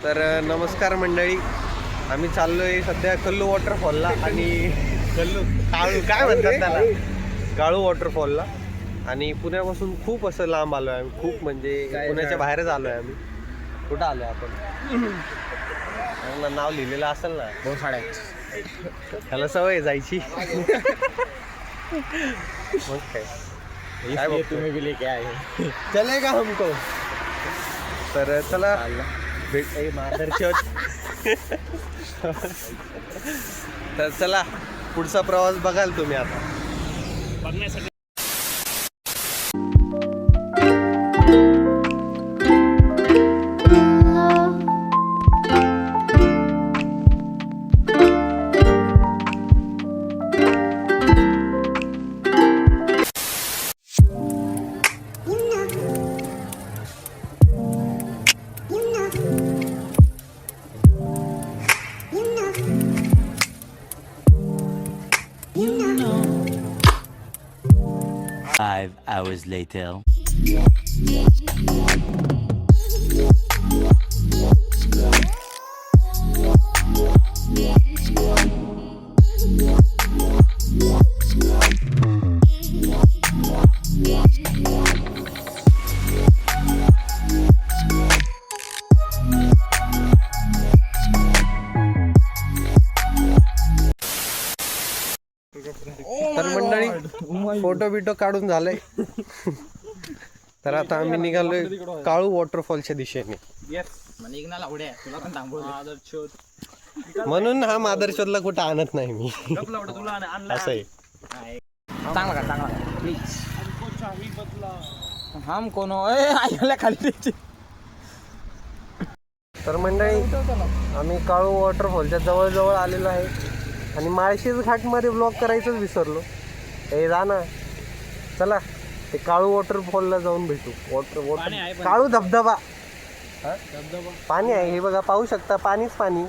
तर नमस्कार मंडळी. आम्ही चाललोय सध्या कल्लू वॉटरफॉलला आणि कल्लू? काळू काय म्हणतात त्याला? काळू वॉटरफॉलला. आणि पुण्यापासून खूप असं लांब आलोय आम्ही. खूप म्हणजे पुण्याच्या बाहेरच आलोय आम्ही. कुठं आलोय आपण? नाव लिहिलेलं असेल ना. दोन साड्या त्याला सवय आहे जायची. मग काय? काय? तुम्ही भी लेके आए चलेगा हमको. तर चला. भेट मार्गदर्शक तर चला पुढचा प्रवास बघाल तुम्ही आता. बघण्यासाठी. Hours later. फोटो बिटो काढून झालंय. तर आता आम्ही निघालोय काळू वॉटरफॉलच्या दिशेने. म्हणून हा मादरशोधला कुठं आणत नाही मी. असं आहे. चांगला का चांगला प्लीज हम कोण ऐकल्या खाली तर मंडळी आम्ही काळू वॉटरफॉलच्या जवळ जवळ आलेलो आहे. आणि माळशेज घाटमध्ये ब्लॉक करायचंच विसरलो. हे जा ना. चला ते काळू वॉटरफॉलला जाऊन भेटू. वॉटर वॉटर काळू धबधबा. हा? पाणी आहे हे बघा पाहू शकता पाणीच पाणी.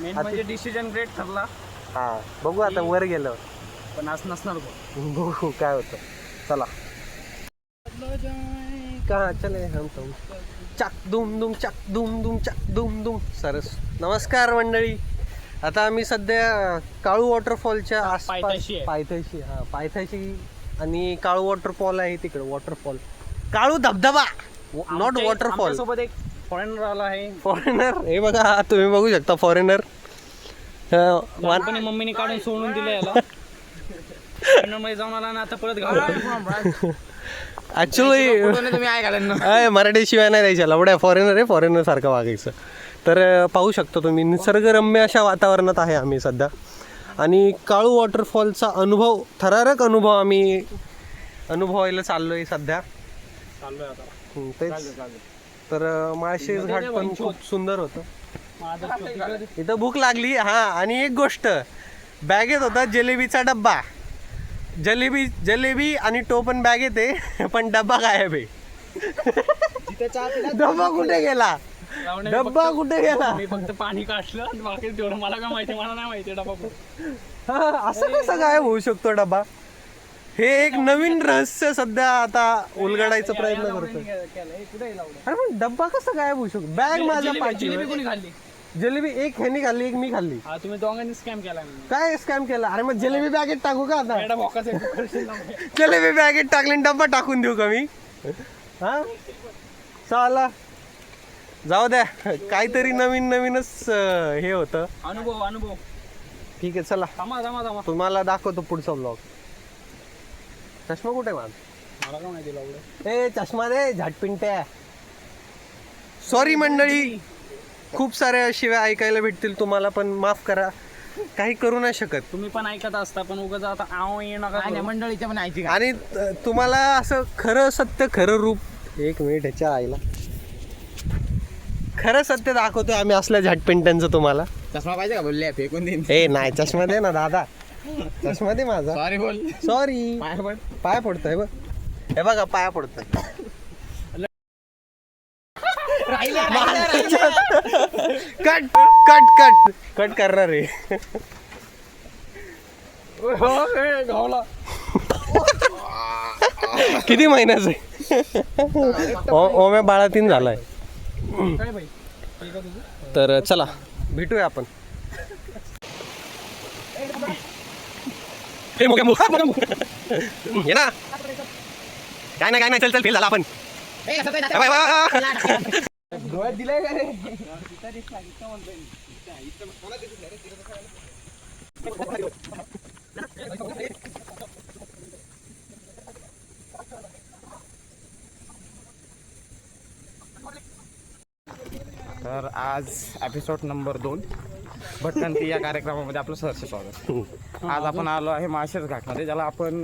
मेन म्हणजे डिसिजन ग्रेट ठरला. हा बघू आता वर गेलं पण आज नसणार बघू. काय होतं. चला. का चले हम तो चक दुम दुम चक दुम दुम चक दुम दुम. सरस. नमस्कार मंडळी. आता आम्ही सध्या काळू वॉटरफॉलच्या आसपास पायथ्याशी आहे. पायथ्याशी हा पायथ्याशी आणि काळू वॉटरफॉल आहे तिकडे वॉटरफॉल काळू धबधबा नॉट वॉटरफॉल सोबत एक फॉरेनर आला आहे. फॉरेनर हे बघा तुम्ही बघू शकता फॉरेनर मम्मीने काढून सोडून दिलं याला. Foreigner मध्ये जाऊन आला ना आता परत घालून ऍक्च्युली मराठी शिवाय नाही द्यायच्या लवड्या फॉरेनर आहे फॉरेनर सारखं वागायचं. तर पाहू शकतो तुम्ही निसर्गरम्य अशा वातावरणात आहे आम्ही सध्या. आणि काळू वॉटरफॉलचा अनुभव थरारक अनुभव आम्ही अनुभवायला चाललोय सध्या. चाललोय आता. तेच. तर माळशेज घाट पण खूप सुंदर होतं. इथं भूक लागली हा आणि एक गोष्ट बॅगेत होता जिलेबीचा डब्बा. जलेबी जलेबी आणि टोपण बॅगेत आहे पण डब्बा गायब आहे. डब्बा कुठे गेला? डब्बा कुठे गेला? मी फक्त पाणी काढलं आणि बाकी तेवढं मला काय माहिती मला नाही माहिती डबा हा, असं कसं गायब होऊ शकतो डबा हे एक नवीन रहस्य सध्या आता उलगडायचा प्रयत्न करतोय. अरे पण डब्बा कसा गायब होऊ शकतो? बॅग माझ्या जिलेबी पाठीवर. कोणी खाल्ली? जलेबी एक ह्यानी खाल्ली एक मी खाल्ली. हा तुम्ही दोघांनी स्कॅम केला काय स्कॅम केला? अरे मग जलेबी बॅगेत टाकू का आता? मॅडम भोकाच जलेबी बॅगेत टाकली आणि डब्बा टाकून देऊ का मी? हा? चला. जाऊ द्या. काहीतरी नवीन नवीनच अं, हे होतं. अनुभव अनुभव. ठीक आहे चला. थांबा थांबा थांबा. तुम्हाला दाखवतो पुढचा ब्लॉग चष्मा कुठे माझ मला काय माहिती लावलं ए चष्मा दे झाटपिंट्या सॉरी मंडळी. खूप साऱ्या शिव्या ऐकायला भेटतील तुम्हाला पण माफ करा. काही करू नाही शकत. तुम्ही पण ऐकत असता पण उगाच आता आव ये नका करू. मंडळीच्या पण ऐकते आणि त- तुम्हाला असं खरं सत्य खरं रूप एक मिनिट ह्याच्या आईला. खरं सत्य दाखवतो आम्ही असल्या झटपिंट्यांचं तुम्हाला. चष्मा पाहिजे का बोलले? फेकून देईन. ए नाही चष्मा दे ना दादा. चष्मा दे माझा. सॉरी बोल. सॉरी पाय पड. पाया पडतोय बघ. हे बघा पाया पडतोय. कट कट कट कट करणार रे हो, गावला किती महिन्याचं आहे? ओ- ओम्या बाळातीन झालाय. तर चला. भेटूया आपण. हे. ये ना. काय नाही काय नाही. चल चल फेल झाला आपण. बाय. तर आज एपिसोड नंबर दोन. भटकंती या कार्यक्रमामध्ये आपलं सहर्ष स्वागत. आज आपण आलो आहे माळशेज घाटमध्ये ज्याला आपण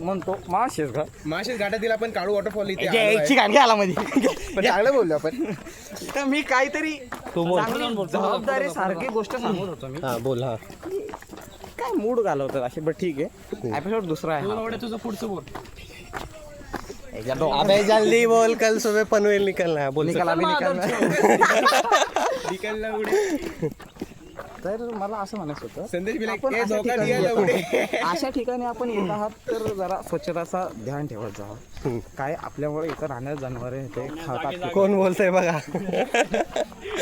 म्हणतो माळशेज घाट. माळशेज घाटातील आपण काळू वॉटरफॉल इथे आलो यायची आहे. गाणी आला मध्ये पण चांगलं बोललो आपण. तर मी काहीतरी जबाबदारी सारखी गोष्ट सांगत होतो मी. हा बोल हा. काय मूड घालवतात असे? बट ठीक आहे. एपिसोड दुसरा आहे हा. तुझं पुढचं बोल. अबे जल्दी बोल कल सुबह पनवेल निकलना है बोल निकाल अभि निकाल। निकलला उडे। तर मला असं म्हणायचं होतं संदेश आपण अशा ठिकाणी दिया येतो. उडे. अशा ठिकाणी आपण येत आहात तर जरा स्वच्छताचा ध्यान ठेवत जावं काय आपल्यामुळे इथं राहणारे जनावर ते खातात कोण बोलतंय बघा.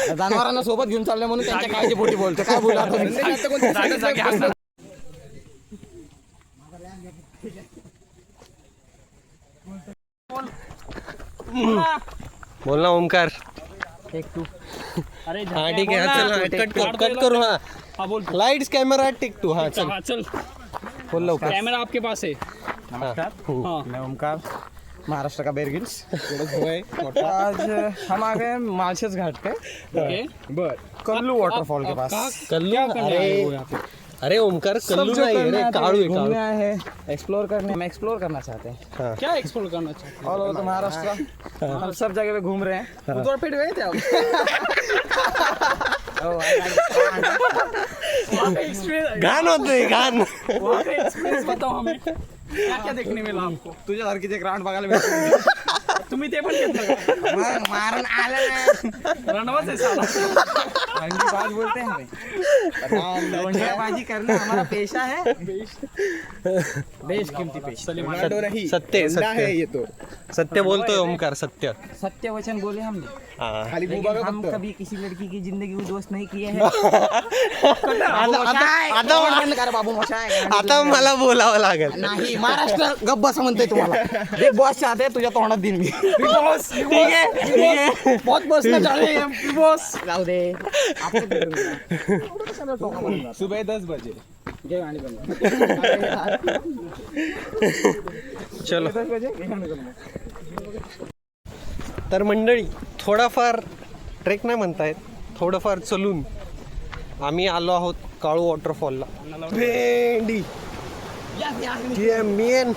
जनावरांना सोबत घेऊन चालले म्हणून त्यांच्या काळजी पोटी बोलतो काय बोला संदेश आता कोणत्या संदेश नाही बोल ना ओमकार अरे हा ठीक आहे हा, चल हा, कट कर कट करू हा. हा बोल लाईट्स कॅमेरा टेक टू हा चल. हाँ चल. बोल लवकर. कैमरा आपके पास है नमस्कार. हाँ. मैं ओमकार महाराष्ट्र का बेरगिल्स होय मोठा आज हम आ गए मालशेज घाट पे. ओके बर. कल्लू वाटरफॉल के पास. कल्लू? अरे अरे ओमकार कल्लू सब जो नाही करने रे आते काळू हैं, आहे काळू. घूमने हैं। एक्सप्लोर करने हम एक्सप्लोर करना चाहते हैं। क्या एक्सप्लोर करना चाहते ऑल ओवर महाराष्ट्र हम सब जगह पे घूम रहे हैं। उधर पेट गए थे आप घाण होतोय घाण वहाँ का एक्सपीरियंस बताओ हमें। क्या क्या देखने मिला आपको? तुझ्या सारखीच एक राऊंड बघायला भेटतो तुम्ही ते पण घेतलं का? मारून आलं रणवच आहे साला। बात बोलते हैं हमें। बाजी करना हमारा पेशा है। बेश कीमती पेशा। रोनाल्डो नहीं। सत्य, सत्य. है ये तो। सत्य बोलतोय ओमकार सत्य। सत्य वचन बोले हमने। हा. खाली लेकिन बुबा का हम फक्त कभी किसी लड़की की जिंदगी को दोस्त नहीं किए हैं। आता आता- आता बंद कर बाबू मोशाय। आता मला बोलावं लागेल। नाही महाराष्ट्र गप्प असं म्हणतोय तुम्हाला। बिग बॉस चाहते तुझ्या तोंडात दिन मी। बिग बॉस ठीक आहे ठीक आहे. बहुत बसना चाहे बिग बॉस जाऊ दे. सुबह दस बजे चलो. दस बजे तर मंडळी थोडाफार ट्रेक नाही म्हणतायत थोडंफार चलून आम्ही आलो आहोत काळू वॉटरफॉलला भेंडी. मेन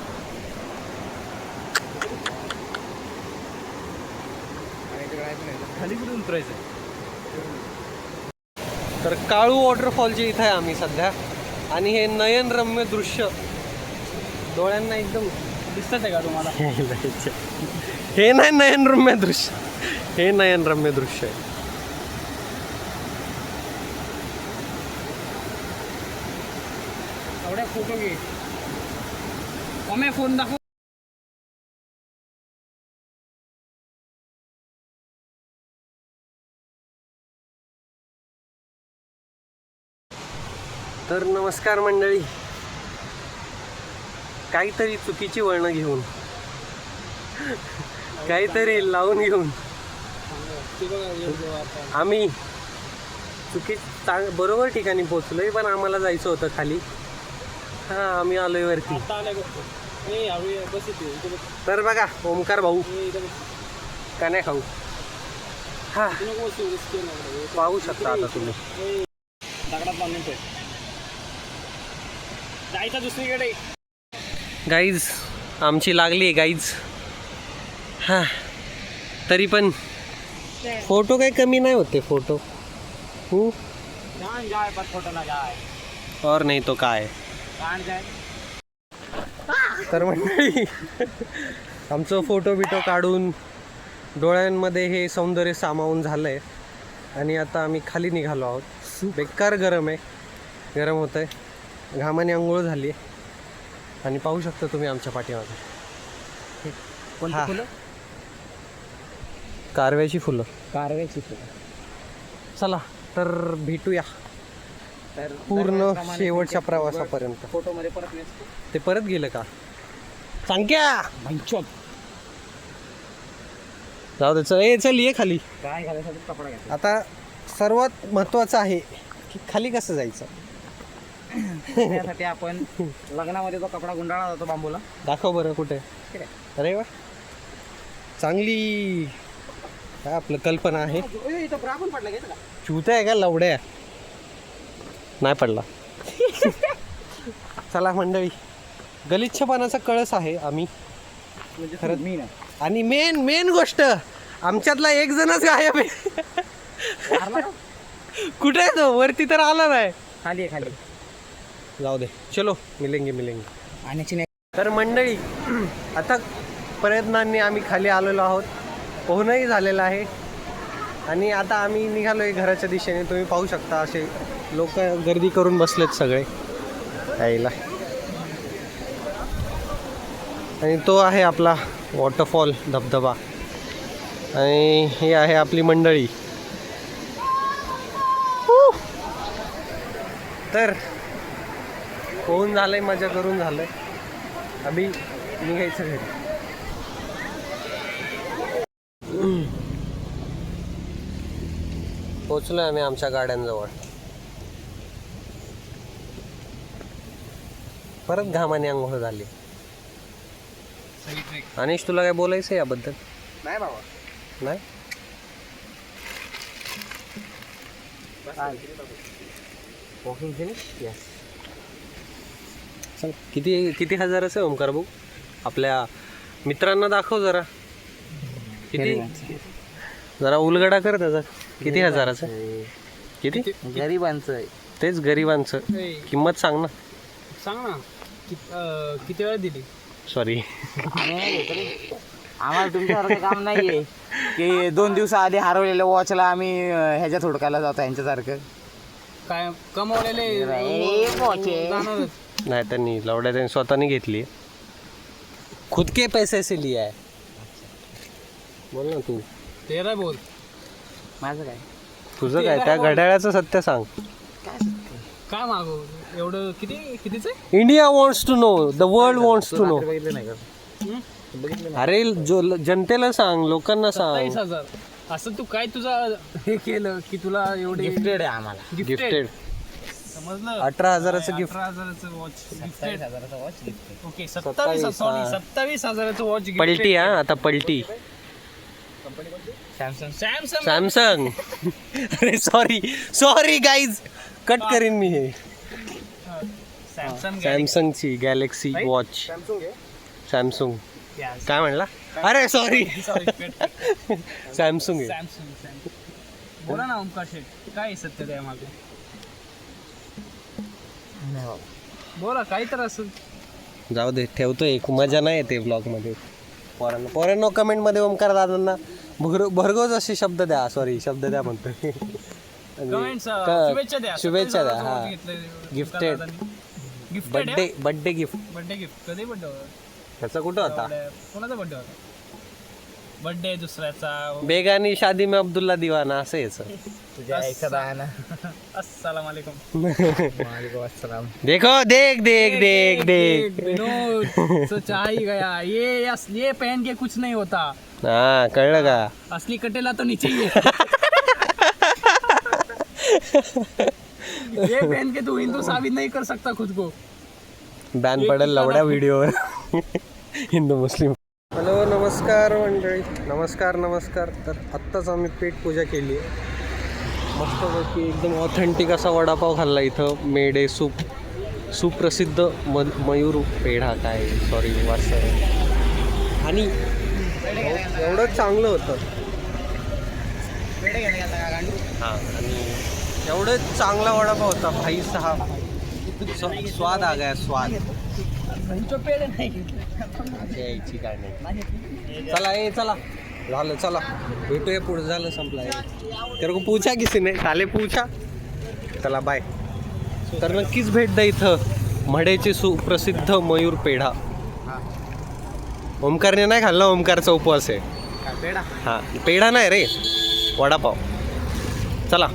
खाली कुठून उतरायचं तर काळू वॉटरफॉलच्या इथं आहे आम्ही सध्या. आणि हे नयनरम्य दृश्य. डोळ्यांना एकदम दिसत आहे का तुम्हाला? हे नाही नयनरम्य दृश्य. हे नयनरम्य दृश्य आहे. फोटो घे. फोन दाखव. तर नमस्कार मंडळी. काहीतरी चुकीची वळणं घेऊन. काहीतरी लावून घेऊन. आम्ही चुकी चांग बरोबर ठिकाणी पोचलोय पण आम्हाला जायचं होतं खाली. हां आम्ही आलोय वरती. तर बघा ओमकार भाऊ. का नाही खाऊ. हा. पाहू शकता आता तुम्ही. जायचं दुसरीकडे. गाईज आमची लागली आहे गाईज हां. तरी पण फोटो काही कमी नाही होते फोटो हू जान जाय पण फोटो ना जाय और नाही तो काय? तर मंडळी आमचं फोटो बिटो काढून डोळ्यांमध्ये हे सौंदर्य सामावून झालं आहे आणि आता आम्ही खाली निघालो आहोत. बेकार गरम आहे. गरम होतं आहे घामाने आंघोळ झाली. आहे आणि पाहू शकता तुम्ही आमच्या पाठीमागे. कोणती. फुलं? कारव्याची फुलं. कारव्याची फुलं. चला तर भेटूया. तर पूर्ण शेवटच्या प्रवासापर्यंत. फोटोमध्ये परत. ते परत गेलं का? भंचोत जाऊ दे चल ए चल ये खाली. काय घालायसाठी कपडा आता सर्वात महत्वाचं आहे की खाली कसं जायचं? त्यासाठी आपण लग्नामध्ये जो कपडा गुंडाळा जातो बांबूला. दाखव बरं कुठे. अरे वा. चांगली काय आपलं कल्पना आहे. इथं ब्रा पण पडला घेतला चुत्या आहे का लवड्या? नाही पडला. चला मंडळी गलिच्छपणाचा कळस आहे आम्ही. म्हणजे खरंच. मी ना. आणि मेन मेन गोष्ट आमच्यातला एक जणच गायब आहे. कुठे आहे तो? वरती तर आला नाही. खाली आहे खाली जाऊ दे चलो मिलेंगे मिलेंगे. आणि नाही तर मंडळी आता प्रयत्नांनी आम्ही खाली आलेलो आहोत. पोहणंही झालेलं आहे. आणि आता आम्ही निघालो आहे घराच्या दिशेने. तुम्ही पाहू शकता असे लोक गर्दी करून बसलेत सगळे. यायला आणि तो आहे आपला वॉटरफॉल धबधबा. आणि ही आहे आपली मंडळी! तर पोहून झालंय मजा करून झालंय. अभि निघायचं घरी. पोचलोय आम्ही आमच्या गाड्यांजवळ. परत घामाने आंघोळ झाली. अनिश तुला काय बोलायचं याबद्दल? नाही बाबा. नाही? वॉकिंग फिनिश येस चल किती किती हजाराचं आहे ओमकार भाऊ? आपल्या मित्रांना दाखव जरा. किती? जरा उलगडा कर त्याचा. किती हजाराचं? किती? गरिबांचं आहे. तेच गरिबांचं. किंमत सांग ना. सांग ना. अं, किती वेळ दिली? सॉरी आम्हाला तुमच्यासारखं काम नाहीये. की दोन दिवसाआधी हरवलेल्या वॉचला आम्ही अं, ह्याच्यात हुडकायला जातो यांच्यासारखं. काय कमवलेले एक आहे. जाणारच. नाही त्यांनी लवड्या त्यांनी स्वतःने घेतली. खुद के पैसे से लिया है. बोल ना तू. तेरा बोल. माझं काय? तुझं काय? त्या घड्याळाचं सत्य सांग. काय मागू? एवढं किती कितीच? आहे India wants to know the world wants to know बघितलं नाही का? अरे जो जनतेला सांग लोकांना सांग. हजार. असं तू काय तुझा हे केलं की तुला एवढे गिफ्टेड आहे आम्हाला. गिफ्टेड समजलं? अठरा हजाराचं गिफ्ट अठरा हजाराचं वॉच गिफ्टेड हजाराचा वॉच गिफ्टेड ओके सत्तावीस सॉरी सत्तावीस हजाराचं वॉच पलटी हा आता पलटी. सॅमसंग सॅमसंग सॅमसंग अरे सॉरी सॉरी गाईज कट करीन मी हे. सॅमसंग सॅमसंगची गॅलेक्सी वॉच सॅमसंग काय म्हणला? अरे सॉरी सॅमसंग आहे. सॅमसंग बोला ना ओमकार शेठ काय सत्य त्या मागे? बोला काही तर असं जाऊ दे ठेवतोय. एक मजा नाही येते ब्लॉगमध्ये पोरांना पोरांनो कमेंटमध्ये ओमकार दादांना. भर भरगोच असे शब्द द्या. सॉरी शब्द द्या कमेंट्स क- शुभेच्छा द्या. शुभेच्छा द्या. हा. Gifted. Gifted birthday birthday gift birthday gift कधी बर्थडे होता? त्याचा कुठं होता? कोणाचा बर्थडे होता? बर्थडे दुसऱ्याचा. बेगानी शादी में अब्दुल्ला दिवाना असं याचं. तुझ्या आईचा दाना अस्सलाम वालेकुम. वालेकुम अस्सलाम. देखो देख देख देख देख विनोद सच आ ही गया. ये ये पहन के कुछ नहीं होता. हा कळलं का? असली कटेला तो नीचे ही है. ये पहन के तू हिंदू साबित नहीं कर सकता खुद को. बॅन पडेल लवड्या व्हिडिओवर हिंदू मुस्लिम। हॅलो नमस्कार मंडळी. नमस्कार नमस्कार. तर आत्ताच आम्ही पेट पूजा केली आहे. मस्तपैकी एकदम ऑथेंटिक असा वडापाव खाल्ला इथं. मेडे सूप. सुप्रसिद्ध म मयूर पेढा काय? सॉरी वास आणि एवढं चांगलं होतं. हां आणि एवढं चांगला वडापाव होता. भाई सहा स्वाद आगाय स्वाद आ नाही स्वाद. यायची काय नाही. चला ए चला. झालं चला. भेटूया पुढे. झालं संपला तेरे को पूछा किसी ने? साले पूछा. चला बाय तर नक्कीच भेट द्या इथं. मढेचे सुप्रसिद्ध मयूर पेढा. ओमकारने नाही खाल्ला ओमकारचा उपवास आहे? पेढा? हां पेढा नाही रे. वडापाव. चला.